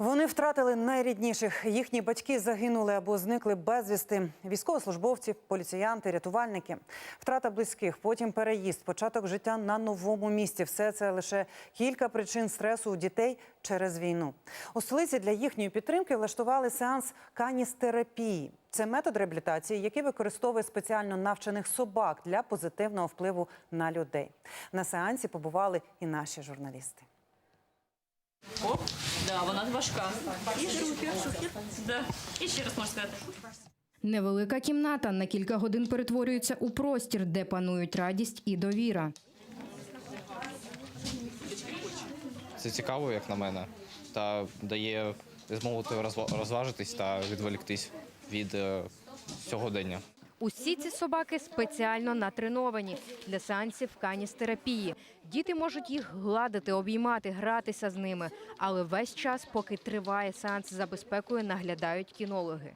Вони втратили найрідніших. Їхні батьки загинули або зникли безвісти. Військовослужбовці, поліціянти, рятувальники. Втрата близьких, потім переїзд, початок життя на новому місці. Все це лише кілька причин стресу у дітей через війну. У столиці для їхньої підтримки влаштували сеанс каністерапії. Це метод реабілітації, який використовує спеціально навчених собак для позитивного впливу на людей. На сеансі побували і наші журналісти. Да, вона важка. І да. І ще раз можна сказати. Невелика кімната на кілька годин перетворюється у простір, де панують радість і довіра. Це цікаво, як на мене, та дає змогу розва- розважитись та відволіктись від е, сьогодення. Усі ці собаки спеціально натреновані для сеансів каністерапії. Діти можуть їх гладити, обіймати, гратися з ними. Але весь час, поки триває сеанс за безпекою, наглядають кінологи.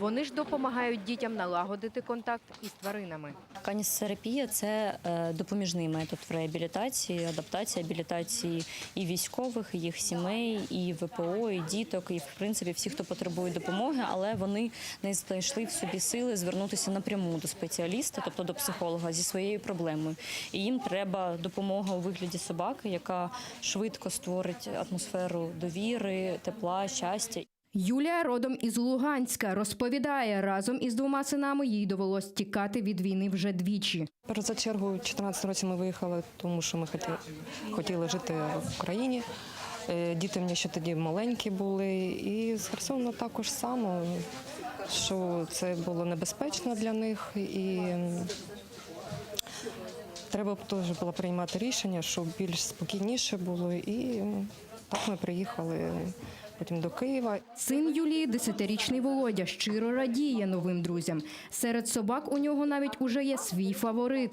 Вони ж допомагають дітям налагодити контакт із тваринами. Каністерапія це е, допоміжний метод в реабілітації, адаптації, абілітації і військових, і їх сімей, і ВПО, і діток, і в принципі всіх, хто потребує допомоги, але вони не знайшли в собі сили звернутися напряму до спеціаліста, тобто до психолога, зі своєю проблемою. І їм треба допомога у вигляді собаки, яка швидко створить атмосферу довіри, тепла, щастя. Юлія родом із Луганська розповідає, разом із двома синами їй довелось тікати від війни вже двічі. Першу чергу, у 2014 році ми виїхали, тому що ми хотіли, хотіли жити в Україні. Е, Діти в мене ще тоді маленькі були. І з Херсоном також само, що це було небезпечно для них. І треба теж було приймати рішення, щоб більш спокійніше було. І так ми приїхали потім до Києва. Син Юлії, десятирічний Володя, щиро радіє новим друзям. Серед собак у нього навіть уже є свій фаворит.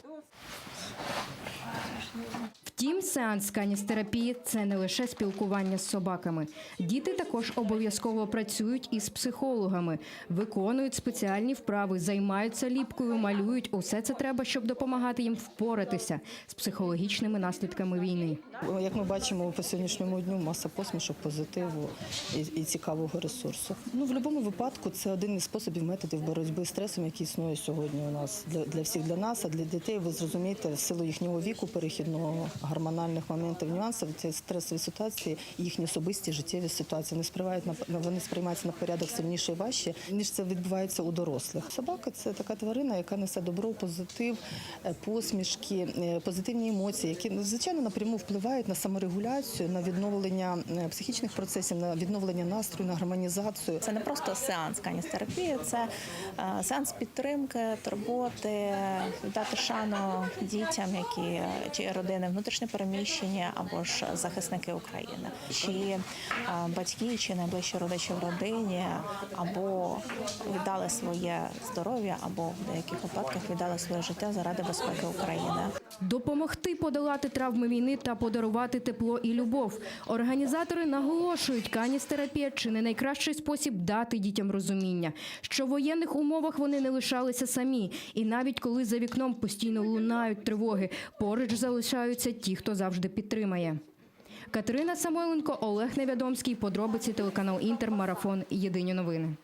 Втім, сеанс каністерапії – це не лише спілкування з собаками. Діти також обов'язково працюють із психологами, виконують спеціальні вправи, займаються ліпкою, малюють. Усе це треба, щоб допомагати їм впоратися з психологічними наслідками війни. Як ми бачимо по сьогоднішньому дню, маса посмішок, позитиву і, і цікавого ресурсу. Ну в будь-якому випадку це один із способів методів боротьби з стресом, який існує сьогодні у нас для, для всіх для нас, а для дітей ви зрозумієте в силу їхнього віку, перехідного гормональних моментів, нюансів. Ці стресові ситуації, їхні особисті життєві ситуації сприймають на вони сприймаються на порядок сильніше і важче, ніж це відбувається у дорослих. Собака це така тварина, яка несе добро, позитив, е, посмішки, е, позитивні емоції, які звичайно напряму впливають на саморегуляцію, на відновлення е, психічних процесів, на відновлення настрою, на гармонізацію. Це не просто сеанс каністерапії, це е, сеанс підтримки, турботи, дати шану дітям, які е, чи родини внутрішньо переміщені або ж захисники України, чи батьки, чи найближчі родичі в родині, або віддали своє здоров'я, або в деяких випадках віддали своє життя заради безпеки України. Допомогти подолати травми війни та подарувати тепло і любов. Організатори наголошують, каністерапія чи не найкращий спосіб дати дітям розуміння, що в воєнних умовах вони не лишалися самі, і навіть коли за вікном постійно лунають тривоги, поруч залишаються ті, хто завжди підтримає. Катерина Самойленко, Олег Невядомський. Подробиці телеканал Інтер. Марафон. Єдині новини.